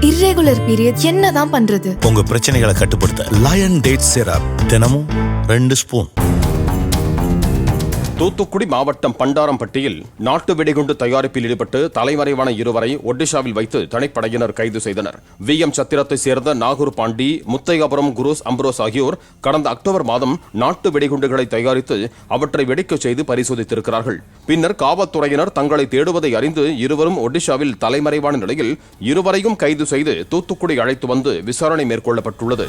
Irregular period என்னதான் பண்றது? உங்க பிரச்சனைகளை கட்டுப்படுத்த லயன் டேட் சிரப் தினமும் ரெண்டு ஸ்பூன். தூத்துக்குடி மாவட்டம் பண்டாரம்பட்டியில் நாட்டு வெடிகுண்டு தயாரிப்பில் ஈடுபட்டு தலைமறைவான இருவரை ஒடிஷாவில் வைத்து தனிப்படையினர் கைது செய்தனர். வி. எம். சத்திரத்தை சேர்ந்த நாகூர் பாண்டி முத்தையாபுரம் குரூஸ் அம்ப்ரோஸ் ஆகியோர் கடந்த அக்டோபர் மாதம் நாட்டு வெடிகுண்டுகளை தயாரித்து அவற்றை வெடிக்கச் செய்து பரிசோதித்திருக்கிறார்கள். பின்னர் காவல்துறையினர் தங்களை தேடுவதை அறிந்து இருவரும் ஒடிஷாவில் தலைமறைவான நிலையில் இருவரையும் கைது செய்து தூத்துக்குடி அழைத்து வந்து விசாரணை மேற்கொள்ளப்பட்டுள்ளது.